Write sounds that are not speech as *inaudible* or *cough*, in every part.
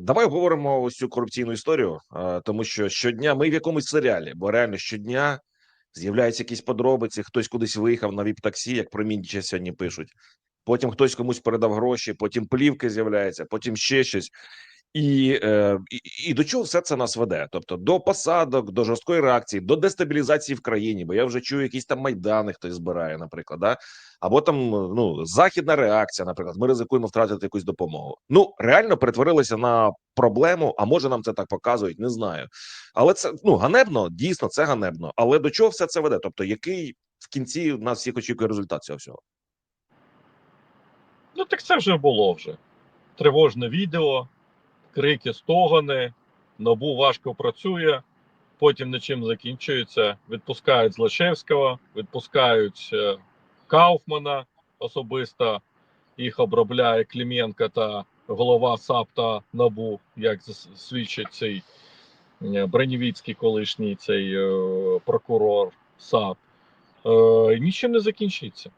Давай обговоримо ось цю корупційну історію, е, тому що щодня ми в якомусь серіалі, бо реально щодня з'являються якісь подробиці, хтось кудись виїхав на віп-таксі, як про Міндіча сьогодні пишуть. Потім хтось комусь передав гроші, потім плівки з'являються, потім ще щось. І, е, і, і до чого все це нас веде? Тобто до посадок, до жорсткої реакції, до дестабілізації в країні. Бо я вже чую, якісь там майдани хтось збирає, наприклад, да? або там ну західна реакція. Наприклад, ми ризикуємо втратити якусь допомогу. Ну реально перетворилося на проблему. А може нам це так показують, не знаю. Але це ну ганебно, дійсно, це ганебно. Але до чого все це веде? Тобто, який в кінці нас всіх очікує результат цього всього? Ну так це вже було вже. Тривожне відео, крики, стогони, набу важко працює, потім нічим закінчується. Відпускають Злачевського, відпускають е, Кауфмана особисто, їх обробляє Кліменко та голова САП та НАБУ, як свідчить цей е, Бронєвіцький колишній цей е, прокурор САП. Нічим не закінчиться.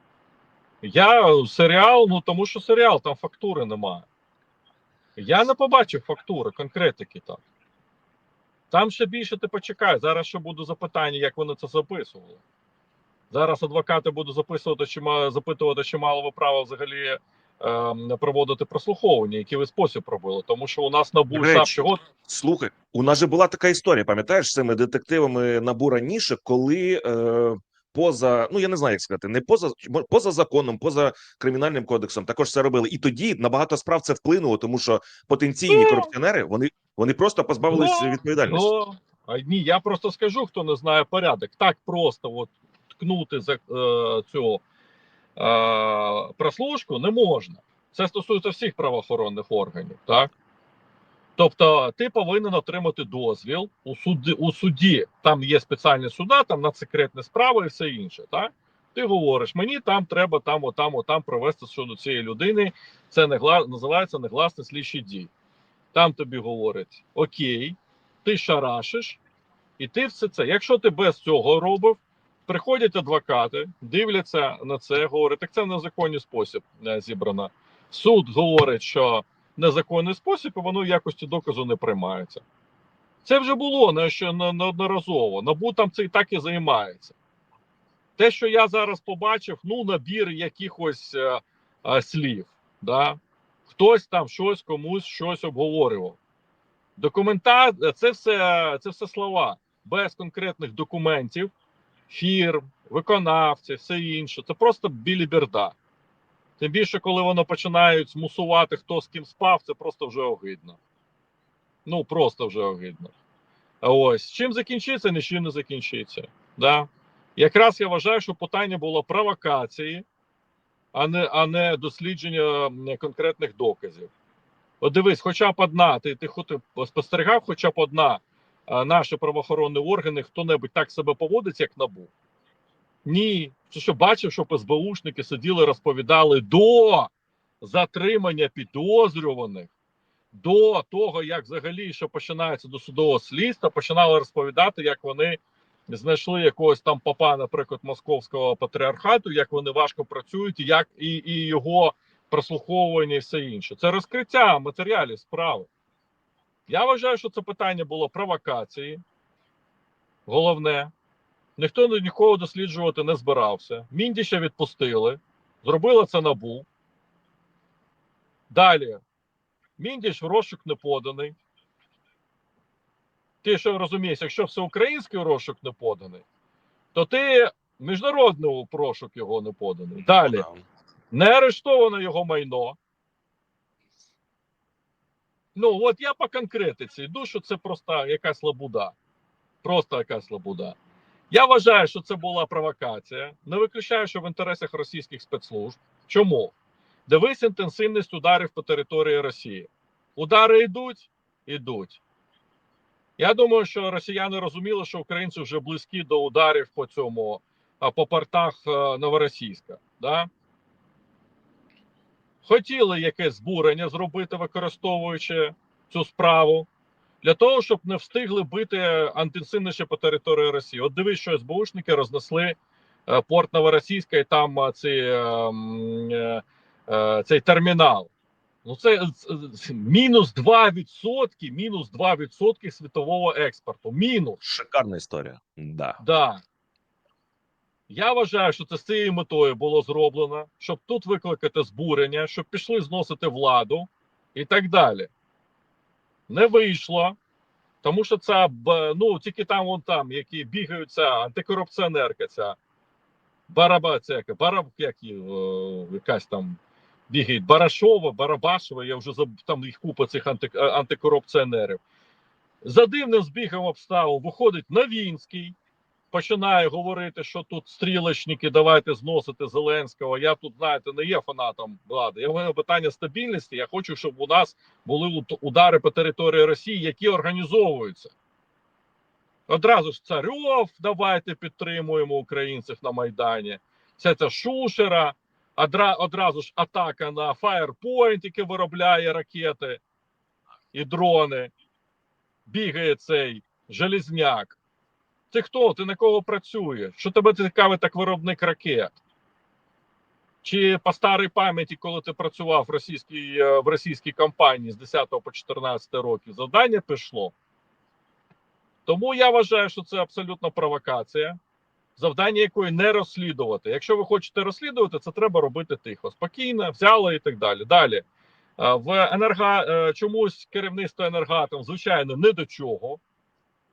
Я серіал, ну тому що серіал, там фактури немає. Я не побачив фактури, конкретики там. Там ще більше ти почекай. Зараз ще буде запитання, як вони це записували. Зараз адвокати будуть записувати, чи ма- запитувати, чи мало ви право взагалі е, проводити прослуховування, який ви спосіб робили. Тому що у нас Речі. САП чого Слухай, у нас же була така історія, пам'ятаєш з цими детективами набу раніше, коли е, поза, ну я не знаю, як сказати, не поза поза законом, поза кримінальним кодексом також це робили. І тоді на багато справ це вплинуло, тому що потенційні Ну. корупціонери вони, вони просто позбавились Ну, відповідальності. Ну, а ні, я просто скажу, хто не знає порядок. Так просто от ткнути за е, цю е, прослушку не можна. Це стосується всіх правоохоронних органів, так? Тобто, ти повинен отримати дозвіл у суді, у суді. Там є спеціальні суда, там надсекретні справи і все інше. Так? Ти говориш, мені там треба там, отам, отам провести щодо цієї людини. Це негла... називається негласні слідчі дії. Там тобі говорять: Окей, ти шарашиш, і ти все це. Якщо ти без цього робив, приходять адвокати, дивляться на це, говорять, так це в незаконний спосіб е, зібрано. Суд говорить, що незаконний спосіб, і воно в якості доказу не приймається. Це вже було не- що неодноразово. Набу там це і так і займається. Те, що я зараз побачив, ну, набір якихось е, е, слів. Да? Хтось там щось комусь щось обговорював. Документа це все, це все слова без конкретних документів, фірм, виконавців, все інше. Це просто біліберда. Тим більше, коли воно починають змусувати, хто з ким спав, це просто вже огидно. Ну, просто вже огидно. Ось чим закінчиться, нічим не закінчиться. Да? Якраз я вважаю, що питання було провокації, а не, а не дослідження конкретних доказів. От дивись, хоча б одна, ти, ти хоч спостерігав, хоча б одна а, наші правоохоронні органи, хто-небудь так себе поводить, як набу. Ні, ти що бачив, щоб СБУшники сиділи, розповідали до затримання підозрюваних, до того, як взагалі що починається до судового слідства, починали розповідати, як вони знайшли якогось там папа, наприклад, московського патріархату, як вони важко працюють, як і, і його прослуховування і все інше. Це розкриття матеріалів справи. Я вважаю, що це питання було провокації. Головне, ніхто нікого досліджувати не збирався. Міндіща відпустили, зробили це набу. Далі. Міндіш в розшук не поданий. Ти що розумієш, якщо всеукраїнський розшук не поданий, то ти міжнародний розшук його не поданий. Далі. Не арештовано його майно. Ну, от я по конкретиці йду, що це просто якась лабуда. Просто якась лабуда. Я вважаю, що це була провокація. Не виключаю, що в інтересах російських спецслужб. Чому? Дивись інтенсивність ударів по території Росії. Удари йдуть, йдуть. Я думаю, що росіяни розуміли, що українці вже близькі до ударів по цьому, по портах Новоросійська. Да? Хотіли якесь збурення зробити, використовуючи цю справу, для того, щоб не встигли бити антисильніше по території Росії. От дивись, що СБУшники рознесли е, порт Новоросійська і там е, цей, е, цей термінал Ну, це мінус 2%, мінус 2% світового експорту. Мінус. Шикарна історія. Да. Да. Я вважаю, що це з цією метою було зроблено, щоб тут викликати збурення, щоб пішли зносити владу і так далі. Не вийшло, тому що це ну, тільки там, вон там, які бігають, ця антикорупціонерка, ця бараба, ця, бараб, як її, якась там бігає, Барашова, Барабашова, я вже заб... там їх купа цих анти... антикорупціонерів. За дивним збігом обставин виходить Новінський, починає говорити, що тут стрілочники, давайте зносити Зеленського. Я тут, знаєте, не є фанатом влади. Я в питання стабільності. Я хочу, щоб у нас були удари по території Росії, які організовуються. Одразу ж царьов, давайте підтримуємо українців на Майдані. Це це Шушера, одра, одразу ж атака на Firepoint, який виробляє ракети і дрони. Бігає цей Желізняк. Ти хто? Ти на кого працюєш? Що тебе цікавить так виробник ракет? Чи по старій пам'яті, коли ти працював в російській, е, в російській компанії з 10 по 14 років, завдання пішло? Тому я вважаю, що це абсолютно провокація, завдання якої не розслідувати. Якщо ви хочете розслідувати, це треба робити тихо, спокійно, взяли і так далі. Далі. Е, В енерго е, чомусь керівництво енергатом, звичайно, не до чого,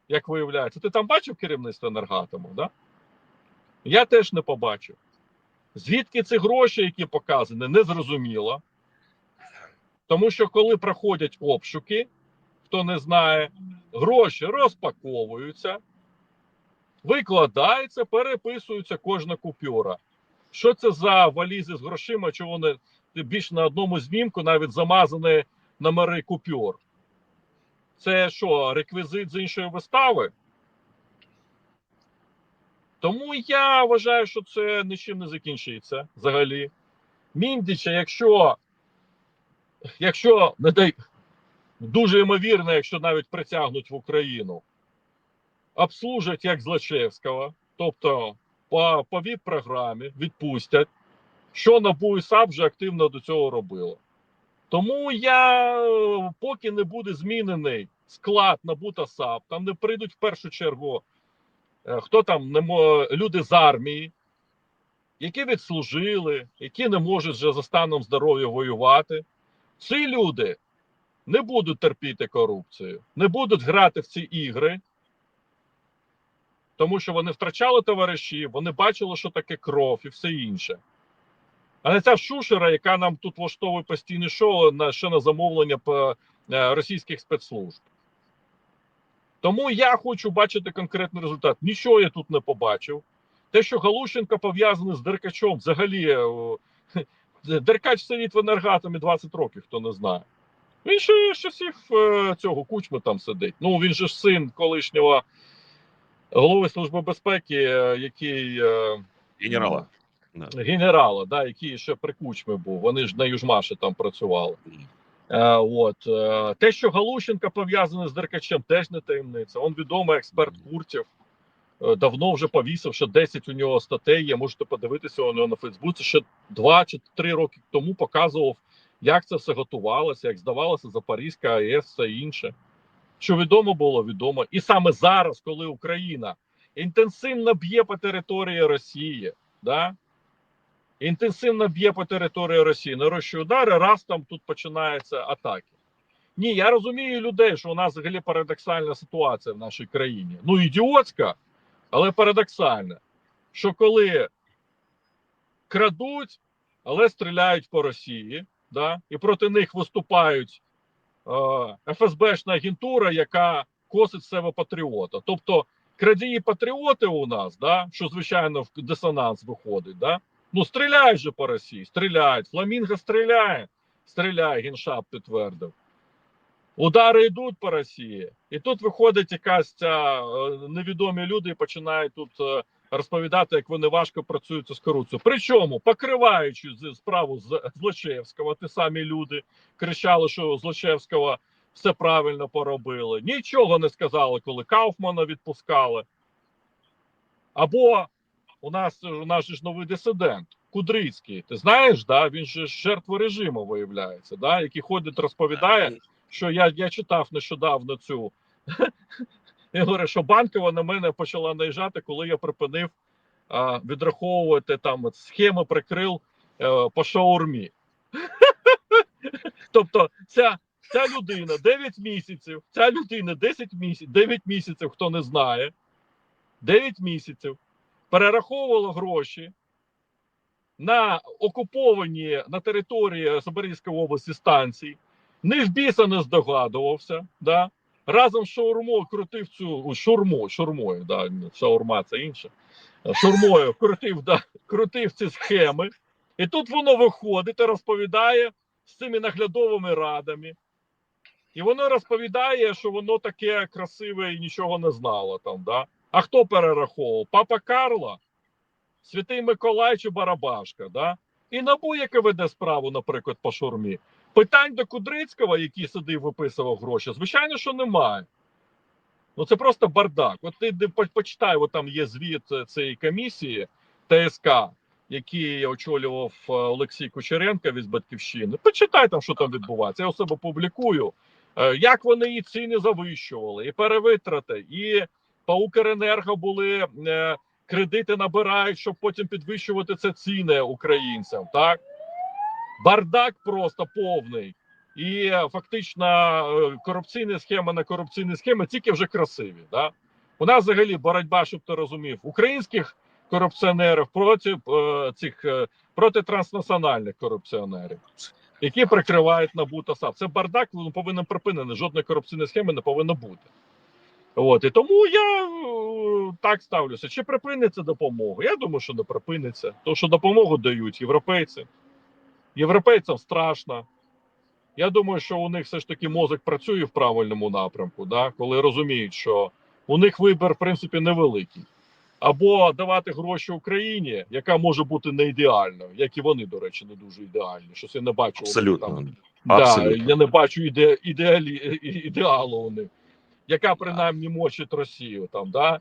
як виявляється. Ти там бачив керівництво енергатому, да? Я теж не побачив. Звідки ці гроші, які показані, не зрозуміло. Тому що коли проходять обшуки, хто не знає, гроші розпаковуються, викладаються, переписується кожна купюра. Що це за валізи з грошима, чого вони більш на одному знімку навіть замазані номери купюр? Це що, реквізит з іншої вистави? Тому я вважаю, що це нічим не закінчиться взагалі. Міндіча, якщо, якщо не дай, дуже ймовірно, якщо навіть притягнуть в Україну, обслужать як Злачевського, тобто по, по ВІП-програмі відпустять, що НАБУ і САП вже активно до цього робило. Тому я, е, поки не буде змінений склад НАБУ та САП, там не прийдуть в першу чергу е, хто там не люди з армії, які відслужили, які не можуть вже за станом здоров'я воювати. Ці люди не будуть терпіти корупцію, не будуть грати в ці ігри, тому що вони втрачали товаришів, вони бачили, що таке кров і все інше. А не ця шушера, яка нам тут влаштовує постійне шоу на ще на замовлення по е, російських спецслужб. Тому я хочу бачити конкретний результат. Нічого я тут не побачив. Те, що Галущенко пов'язаний з Деркачом, взагалі е, *laughs* Деркач сидить в енергатомі 20 років, хто не знає. Він ще часів е, цього кучми там сидить. Ну він же ж син колишнього голови Служби безпеки, який Генерала. Генерала, да, який ще при кучмі був. Вони ж на Южмаші там працювали. Е, от е, те, що Галущенко пов'язаний з Деркачем, теж не таємниця. Він відомий експерт куртів. Е, давно вже повісив, що 10 у нього статей є. Можете подивитися у нього на Фейсбуці. Ще 2 чи 3 роки тому показував, як це все готувалося, як здавалося Запорізька АЕС, все інше. Що відомо було, відомо. І саме зараз, коли Україна інтенсивно б'є по території Росії, да? Інтенсивно б'є по території Росії, нарощує удари, раз там тут починаються атаки. Ні, я розумію людей, що у нас взагалі парадоксальна ситуація в нашій країні. Ну, ідіотська, але парадоксальна. Що коли крадуть, але стріляють по Росії, да? і проти них виступають е, ФСБшна агентура, яка косить себе патріота. Тобто крадії патріоти у нас, да? що звичайно в дисонанс виходить. Да? Ну, стріляють же по Росії, стріляють. Фламінго стріляє, стріляє, геншап підтвердив. Удари йдуть по Росії. І тут виходить якась ця е, невідомі люди і починають тут е, розповідати, як вони важко працюють з корупцією. Причому, покриваючи справу з Злочевського, ті самі люди кричали, що Злочевського все правильно поробили. Нічого не сказали, коли Кауфмана відпускали. Або у нас у нас ж новий дисидент Кудрицький. Ти знаєш, да, він же ж жертва режиму виявляється, да, який ходить, розповідає, що я, я читав нещодавно цю. Я говорю, що банкова на мене почала наїжджати, коли я припинив а, відраховувати там схеми прикрил е, по шаурмі. *laughs* Тобто, ця, ця людина 9 місяців, ця людина 10 місяців, 9 місяців, хто не знає, 9 місяців перераховувала гроші на окуповані на території Запорізької області станції, не в біса не здогадувався, да? разом з шаурмою крутив цю шурму, шурмою, да, шаурма це інше. Шурмою крутив, да, крутив ці схеми, і тут воно виходить і розповідає з цими наглядовими радами. І воно розповідає, що воно таке красиве і нічого не знало там. Да? А хто перераховував? Папа Карло, Святий Миколай чи Барабашка, да? І НАБУ, яке веде справу, наприклад, по шурмі. Питань до Кудрицького, який сидив, виписував гроші, звичайно, що немає. Ну це просто бардак. От ти почитай, от там є звіт е, цієї комісії ТСК, який очолював е, Олексій Кучеренко від батьківщини. Почитай там, що там відбувається. Я у публікую, е, як вони і ціни завищували, і перевитрати, і по Укренерго були е, кредити набирають, щоб потім підвищувати це ціни українцям. Так бардак просто повний. І фактично е, корупційні схеми на корупційні схеми тільки вже красиві. Да? У нас взагалі боротьба, щоб ти розумів, українських корупціонерів проти е, цих е, проти транснаціональних корупціонерів, які прикривають НАБУ та САП. Це бардак ну, повинен припинений. Жодної корупційної схеми не повинно бути. От і тому я е, так ставлюся. Чи припиниться допомога? Я думаю, що не припиниться. Тому що допомогу дають європейці. Європейцям страшно. Я думаю, що у них все ж таки мозок працює в правильному напрямку, да? коли розуміють, що у них вибір, в принципі, невеликий. Або давати гроші Україні, яка може бути не ідеальною, як і вони, до речі, не дуже ідеальні. Щось я не бачу. Абсолютно. Там, Абсолютно. Да, я не бачу іде, ідеалі, ідеалу у них, яка принаймні мочить Росію там, да?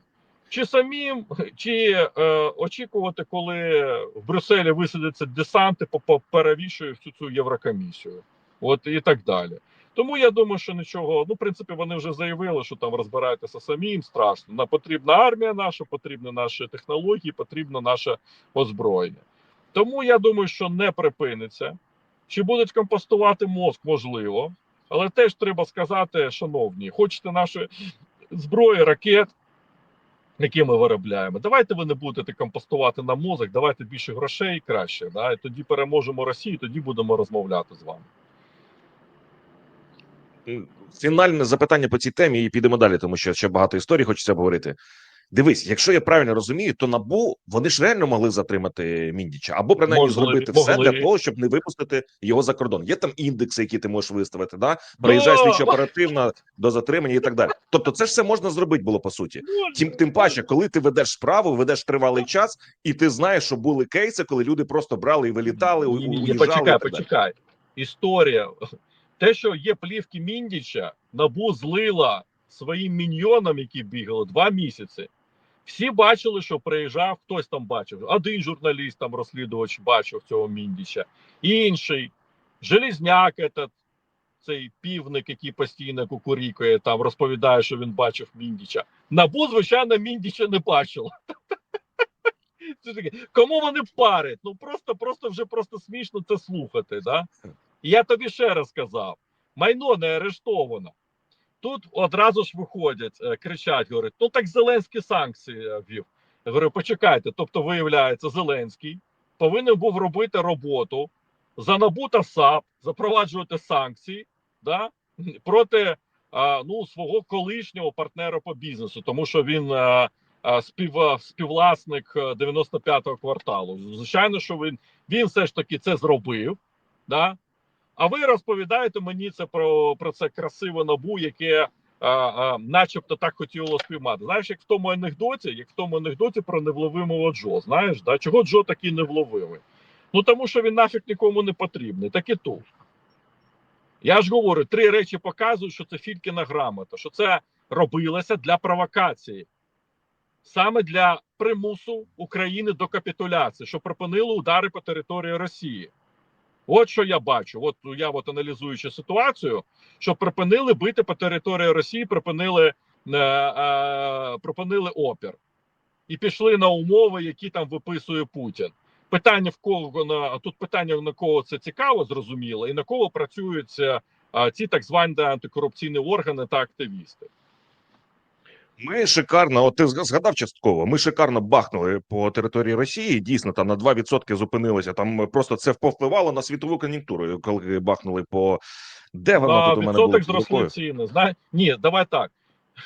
Чи самим, чи е, очікувати, коли в Брюсселі висадяться десанти, перевішують всю цю Єврокомісію. От і так далі. Тому я думаю, що нічого. Ну, в принципі, вони вже заявили, що там розбирайтеся самі, їм страшно. Нам потрібна армія наша, потрібні наші технології, потрібно наше озброєння. Тому я думаю, що не припиниться. Чи будуть компостувати мозк, можливо. Але теж треба сказати, шановні, хочете наші зброї, ракет, які ми виробляємо. Давайте ви не будете компостувати на мозок, давайте більше грошей краще. Да? І тоді переможемо Росію, тоді будемо розмовляти з вами. Фінальне запитання по цій темі і підемо далі, тому що ще багато історій хочеться обговорити. Дивись, якщо я правильно розумію, то набу вони ж реально могли затримати Міндіча, або принаймні Могли, зробити все для того, щоб не випустити його за кордон. Є там індекси, які ти можеш виставити. Да, приїжджає Да. слідчо оперативно до затримання і так далі. Тобто, це ж все можна зробити було по суті. Тим тим паче, коли ти ведеш справу, ведеш тривалий час, і ти знаєш, що були кейси, коли люди просто брали і вилітали, Ні, ні, ні, почекай, далі. почекай. Історія. Те, що є плівки Міндіча, набу злила своїм міньйонам, які бігали два місяці. Всі бачили, що приїжджав, хтось там бачив. Один журналіст, там розслідувач бачив цього Міндіча, інший Желізняк, этот, цей півник, який постійно кукурікує, там розповідає, що він бачив Міндіча. Набу, звичайно, Міндіча не бачило. *laughs* Кому вони парять? Ну просто, просто вже просто смішно це слухати. Да? І я тобі ще раз сказав: майно не арештовано. Тут одразу ж виходять, е, кричать, говорять, ну так Зеленський санкції е, ввів. Я говорю, почекайте. Тобто, виявляється, Зеленський повинен був робити роботу за НАБУ та САП, запроваджувати санкції да, проти ну, свого колишнього партнера по бізнесу, тому що він а, спів, співвласник е, 95-го кварталу. Звичайно, що він, він все ж таки це зробив. Да? А ви розповідаєте мені це про, про це красиве набу, яке а, а, начебто так хотіло спіймати. Знаєш, як в тому анекдоті, як в тому анекдоті про невловимого Джо. Знаєш, да? чого Джо такий невловимий? Ну тому що він нафіг нікому не потрібний. Так і тут. Я ж говорю, три речі показують, що це Фількіна грамота, що це робилося для провокації. саме для примусу України до капітуляції, що припинили удари по території Росії. От що я бачу. От я от аналізуючи ситуацію, що припинили бити по території Росії, припинили, е, е, припинили опір і пішли на умови, які там виписує Путін. Питання в кого на тут питання на кого це цікаво, зрозуміло, і на кого працюють е, ці так звані антикорупційні органи та активісти. Ми шикарно, от ти згадав частково. Ми шикарно бахнули по території Росії. Дійсно, там на 2% зупинилися. Там просто це повпливало на світову кон'юнктуру, коли бахнули по де воно тут у мене було відсоток зросли ціни. Зна... ні, давай так.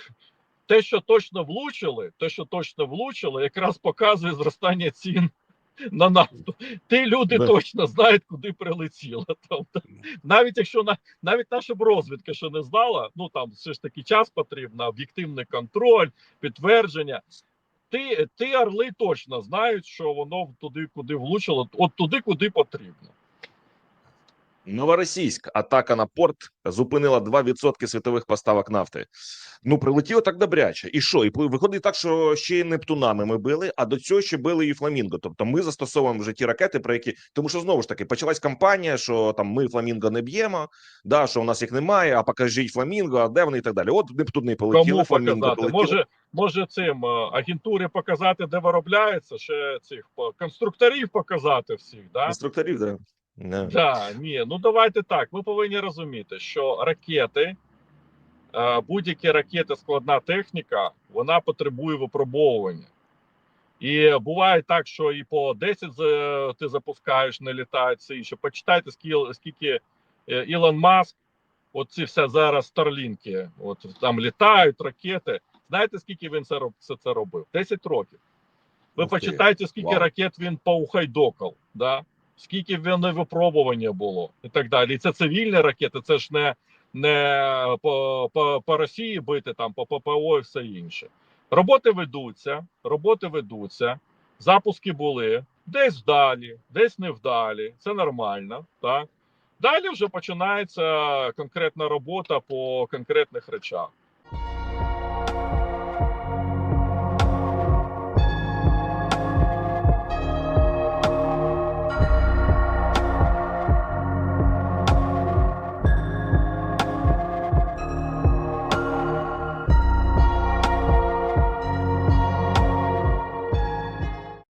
*laughs* Те, що точно влучили, те, що точно влучили, якраз показує зростання цін на нафту. Ти люди Да. точно знають, куди прилетіла. Тобто, навіть якщо на навіть наша б розвідка ще не знала, ну там все ж таки час потрібно, об'єктивний контроль, підтвердження. Ти, ти орли точно знають, що воно туди, куди влучило, от туди, куди потрібно. Новоросійськ атака на порт зупинила 2% світових поставок нафти. Ну прилетіло так добряче. І що? І виходить так, що ще й Нептунами ми били, а до цього ще били і Фламінго. Тобто ми застосовуємо вже ті ракети, про які тому, що знову ж таки почалась кампанія, що там ми Фламінго не б'ємо, да що у нас їх немає. А покажіть Фламінго, а де вони і так далі. От Нептуни полетіли. Кому Фламінго показати? полетіли. Може, може цим е, агентурі показати, де виробляється, ще цих конструкторів показати всіх. Да? інструкторів. Да. Да. Да, ні, ну давайте так. Ми повинні розуміти, що ракети, е, будь-які ракети, складна техніка, вона потребує випробовування. І буває так, що і по 10 ти запускаєш, не літають все інше. Почитайте, скільки, скільки е, Ілон Маск, от ці все зараз старлінки, от там літають ракети. Знаєте, скільки він це, це, це робив? 10 років. Ви Ух почитайте, скільки Вау. ракет він поухайдокав, да? Скільки в випробування було і так далі. І це цивільні ракети, це ж не, не по, по, по Росії бити там, по ППО і все інше. Роботи ведуться, роботи ведуться, запуски були десь вдалі, десь не вдалі. Це нормально. Так? Далі вже починається конкретна робота по конкретних речах.